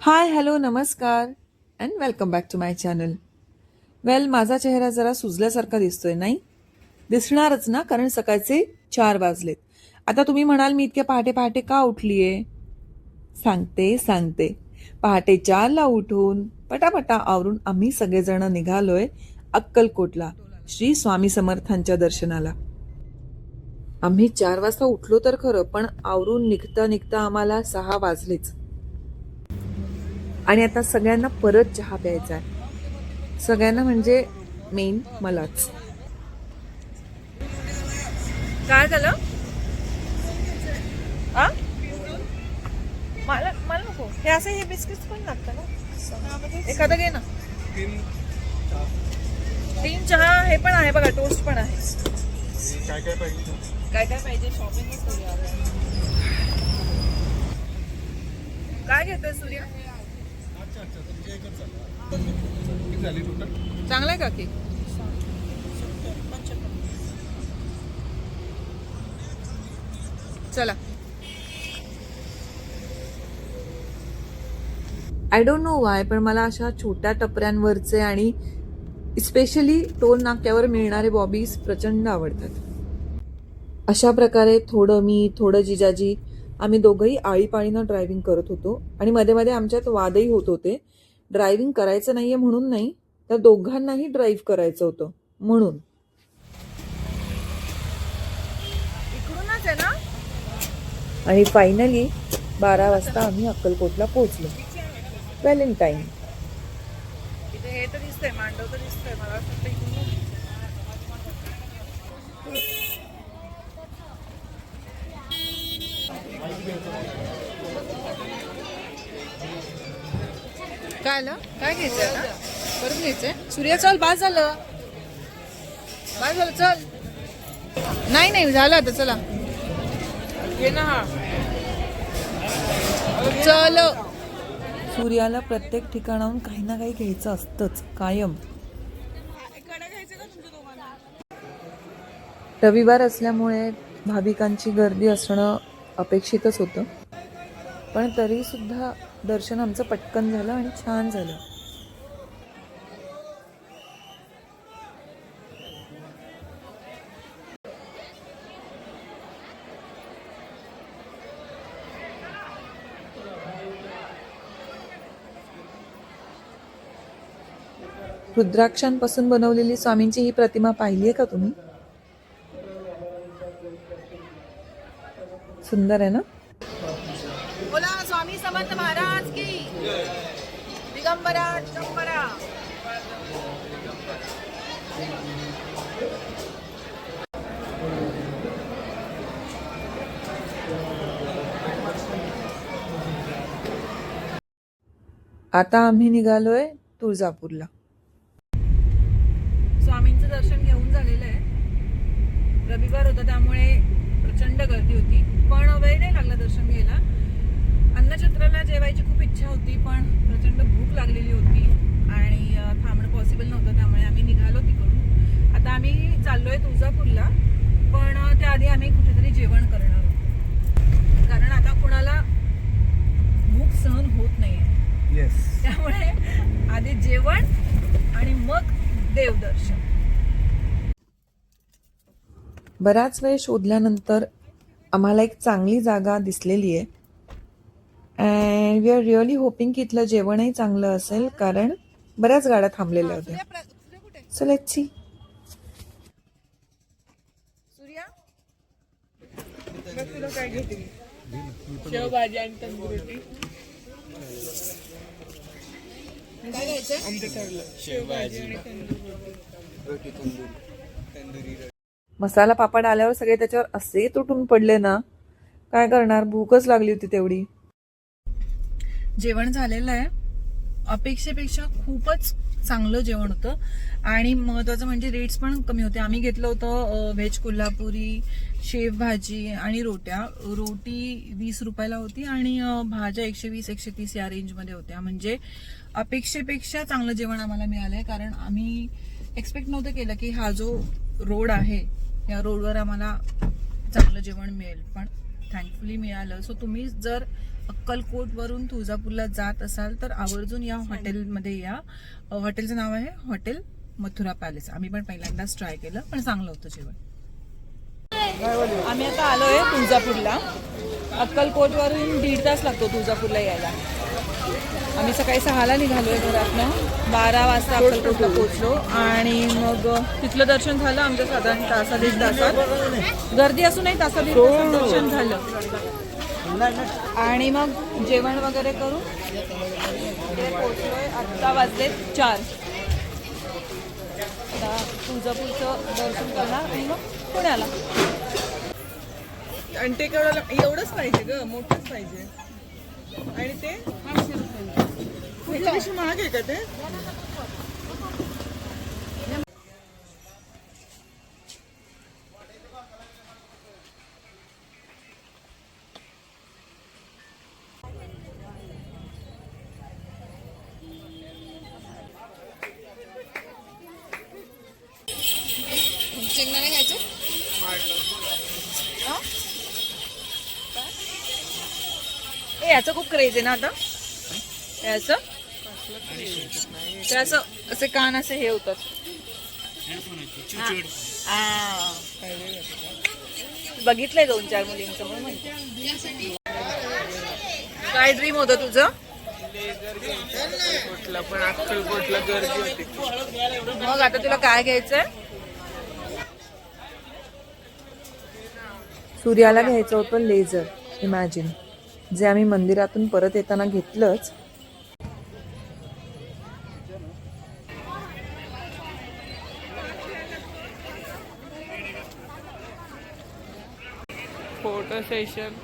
हाय hello नमस्कार and welcome back to my channel well माझा चेहरा जरा सुजल्यासारखा दिसतोय नाही? दिसणारच ना कारण सकाळचे चार वाजलेत. आता तुम्ही म्हणाल मी इतक्या पहाटे पहाटे का उठलीये? सांगते सांगते. पहाटे चारला उठून पटापटा आवरून आम्ही सगळेजण निघालोय अक्कलकोटला श्री स्वामी समर्थांच्या दर्शनाला. आम्ही चार वाजता उठलो तर खरं पण आवरून निघता निघता आम्हाला सहा वाजलेच. आणि आता सगळ्यांना परत चहा प्यायचा आहे. सगळ्यांना म्हणजे मेन मलाच. काय झालं? मला मला नको. हे असं हे बिस्किट पण लागतं ना? एखादं घे ना. तीन चहा हे पण आहे बघा टोस्ट पण आहे. काय काय पाहिजे? काय काय पाहिजे शॉपिंगच काय घेतोय सूर्य? चांगला आहे का की? चला. आय डोंट नो वाय पण मला अशा छोट्या टपऱ्यांवरचे आणि स्पेशली टोल नाक्यावर मिळणारे बॉबीज प्रचंड आवडतात. अशा प्रकारे थोडं मी थोडं जिजाजी आम्ही दोघंही आळीपाळीनं ड्रायव्हिंग करत होतो. आणि मध्ये मध्ये आमच्यात वादही होत होते. ड्रायव्हिंग करायचं नाहीये म्हणून नाही तर दोघांनाही ड्राईव्ह करायचं होतं म्हणून. इकडूनच आहे ना? आणि फायनली बारा वाजता आम्ही अक्कलकोटला पोहोचलो. व्हॅलेंटाईन हे तर दिसतंय मांडव तर दिसतंय मला असं वाटतं इकडून काय आलं? काय घ्यायचंय आता? करून घ्यायचंय? सूर्य चल बाद झालं. बाद झालं चल. नाही नाही झालं आता चला. घे ना हा. चल. सूर्याला प्रत्येक ठिकाणाहून काही ना काही घ्यायचं असतंच कायम. रविवार असल्यामुळे भाविकांची गर्दी असणं अपेक्षितच होतं. पण तरी सुद्धा दर्शन आमचं पटकन झालं आणि छान झालं. रुद्राक्षांपासून बनवलेली स्वामींची ही प्रतिमा पाहिली आहे का तुम्ही? सुंदर आहे ना? बोला स्वामी समर्थ महाराज की. दिगंबरा दिगंबरा. आता आम्ही निघालोय तुळजापूरला. स्वामींचं दर्शन घेऊन झालेलं आहे. रविवार होता त्यामुळे प्रचंड गर्दी होती. पण वेळ नाही लागला दर्शन घ्यायला. अन्नछत्राला जेवायची खूप इच्छा होती पण प्रचंड भूक लागलेली होती आणि थांबणं पॉसिबल नव्हतं त्यामुळे आम्ही निघालो तिकडून. आता आम्ही चाललोय तुळजापूरला पण त्याआधी आम्ही कुठेतरी जेवण करणार आहोत कारण आता कुणाला भूक सहन होत नाहीये. येस त्यामुळे आधी जेवण आणि मग देवदर्शन. बराच वेळ शोधल्यानंतर आम्हाला एक चांगली जागा दिसलेली आहे. And we are really hoping की इथलं जेवणही चांगलं असेल कारण बऱ्याच गाड्या थांबलेल्या होत्या. सो लेट्स सी शेवभाजी आणि तंदूर मसाला पापड आल्यावर सगळे त्याच्यावर असे तुटून पडले ना काय करणार? भूकच लागली होती तेवढी. जेवण झालेलं आहे. अपेक्षेपेक्षा खूपच चांगलं जेवण होतं. आणि महत्वाचं म्हणजे रेट्स पण कमी होते. आम्ही घेतलं होतं व्हेज कोल्हापुरी शेव भाजी आणि रोट्या. रोटी वीस रुपयाला होती आणि भाज्या एकशे वीस एकशे तीस या रेंजमध्ये होत्या. म्हणजे अपेक्षेपेक्षा चांगलं जेवण आम्हाला मिळालं आहे कारण आम्ही एक्सपेक्ट नव्हतं केलं की हा जो रोड आहे या रोडवर आम्हाला चांगलं जेवण मिळेल. पण थँकफुली मिळालं. सो तुम्ही जर अक्कलकोटवरून तुळजापूरला जात असाल तर आवर्जून या हॉटेलमध्ये या. हॉटेलचं नाव आहे हॉटेल मथुरा पॅलेस. आम्ही पण पहिल्यांदाच ट्राय केलं पण चांगलं होतं जेवण. आम्ही आता आलोय तुळजापूरला. अक्कलकोटवरून दीड तास लागतो तुळजापूरला यायला. आम्ही सकाळी सहाला निघालोय घरातनं. बारा वाजता अक्कलकोटला पोहोचलो आणि मग तिथलं दर्शन झालं आमचं साधारण तासा दीड तासात. गर्दी असूनही तासा दीड तासात दर्शन झालं. आणि मग जेवण वगैरे करू. इकडे पोहोचलोय आत्ता वाजले चार. आता तुळजापूरचं दर्शन करणार आणि मग पुण्याला. आणि ते एवढंच पाहिजे ग मोठंच पाहिजे. आणि ते त्याच्यापेक्षा महाग आहे का ते? शेंगदाणे घ्यायचे हे याचं खूप क्रेज आहे ना आता? याचं? ते असं असे कान असे हे होतात. बघितलंय दोन चार मुलींचं म्हणून. काय ड्रीम होतं तुझं? पण अक्कलकोटला गर्दी होती. मग आता तुला काय घ्यायचंय? सूर्याला घ्यायचं होतं लेझर इमॅजिन. जे आम्ही मंदिरातून परत येताना घेतलंच फोटो सेशन.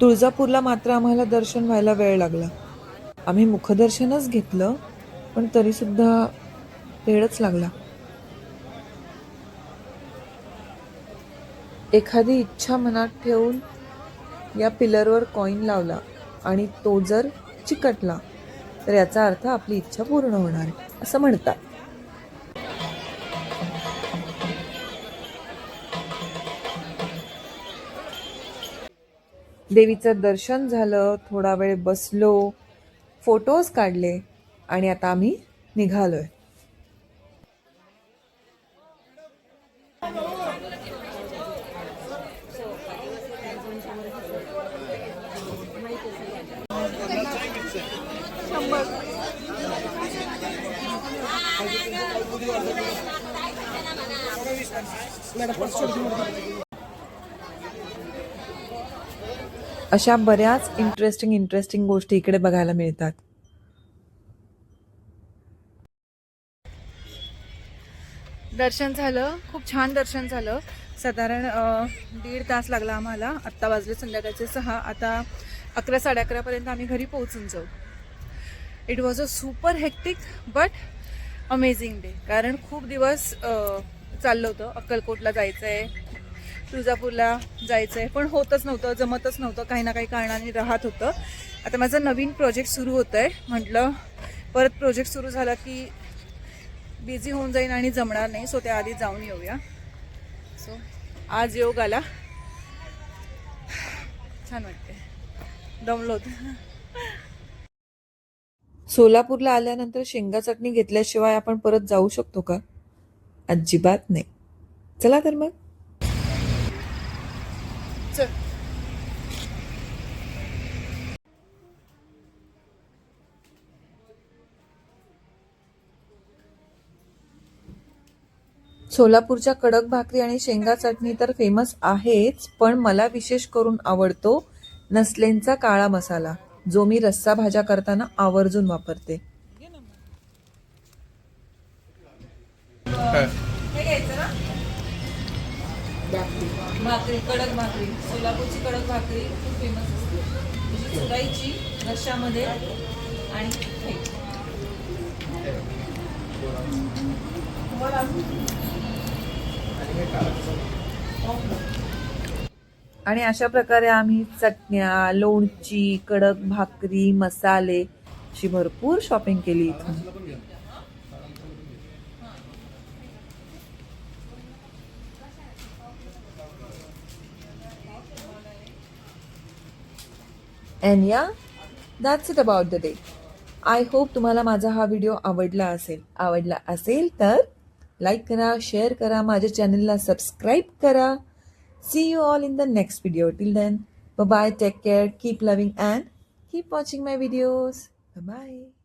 तुळजापूरला मात्र आम्हाला दर्शन व्हायला वेळ लागला. आम्ही मुखदर्शनच घेतलं पण तरीसुद्धा वेळच लागला. एखादी इच्छा मनात ठेवून या पिलरवर कॉईन लावला आणि तो जर चिकटला तर याचा अर्थ आपली इच्छा पूर्ण होणार आहे असं म्हणतात. देवीचं दर्शन झालं थोडा वेळ बसलो फोटोज काढले आणि आता आम्ही अशा बऱ्याच इंटरेस्टिंग इंटरेस्टिंग गोष्टी इकडे बघायला मिळतात. दर्शन झालं. खूप छान दर्शन झालं. साधारण दीड तास लागला आम्हाला. आत्ता वाजले संध्याकाळचे सहा. आता अकरा साडे अकरापर्यंत आम्ही घरी पोहोचून जाऊ. It was a super hectic but amazing day कारण खूप दिवस चाललं होतं. अक्कलकोटला जायचं आहे तुळजापूरला जायचं आहे पण होतच नव्हतं जमतच नव्हतं. काही ना काही कारणाने राहत होतं. आता माझं नवीन प्रोजेक्ट सुरू होतं आहे म्हटलं परत प्रोजेक्ट सुरू झाला की बिझी होऊन जाईन आणि जमणार नाही. सो त्याआधी जाऊन येऊया. सो आज योग आला. छान वाटते दमलो. सोलापूरला आल्यानंतर शेंगा चटणी घेतल्याशिवाय आपण परत जाऊ शकतो का? अजिबात नाही. चला तर मग. सोलापूरच्या कडक भाकरी आणि शेंगा चटणी तर फेमस आहेच पण मला विशेष करून आवडतो नसलेंचा काळा मसाला जो मी रस्सा भाज्या करताना आवर्जून वापरते. हे भाकरी. कडक भाकरी. सोलापूरची कडक भाकरी खूप फेमस असते. त्याची चुराईची रश्श्यामध्ये आणि हे. तुम्हाला आणि अशा प्रकारे आम्ही चटण्या लोणची कडक भाकरी मसाले अशी भरपूर शॉपिंग केली इथून. And yeah that's it about the day I hope तुम्हाला माझा हा व्हिडिओ आवडला असेल. आवडला असेल तर लाईक करा शेअर करा माझ्या चॅनलला सबस्क्राईब करा. See you all in the next video. Till then, bye bye, take care, keep loving, and keep watching my videos. Bye bye.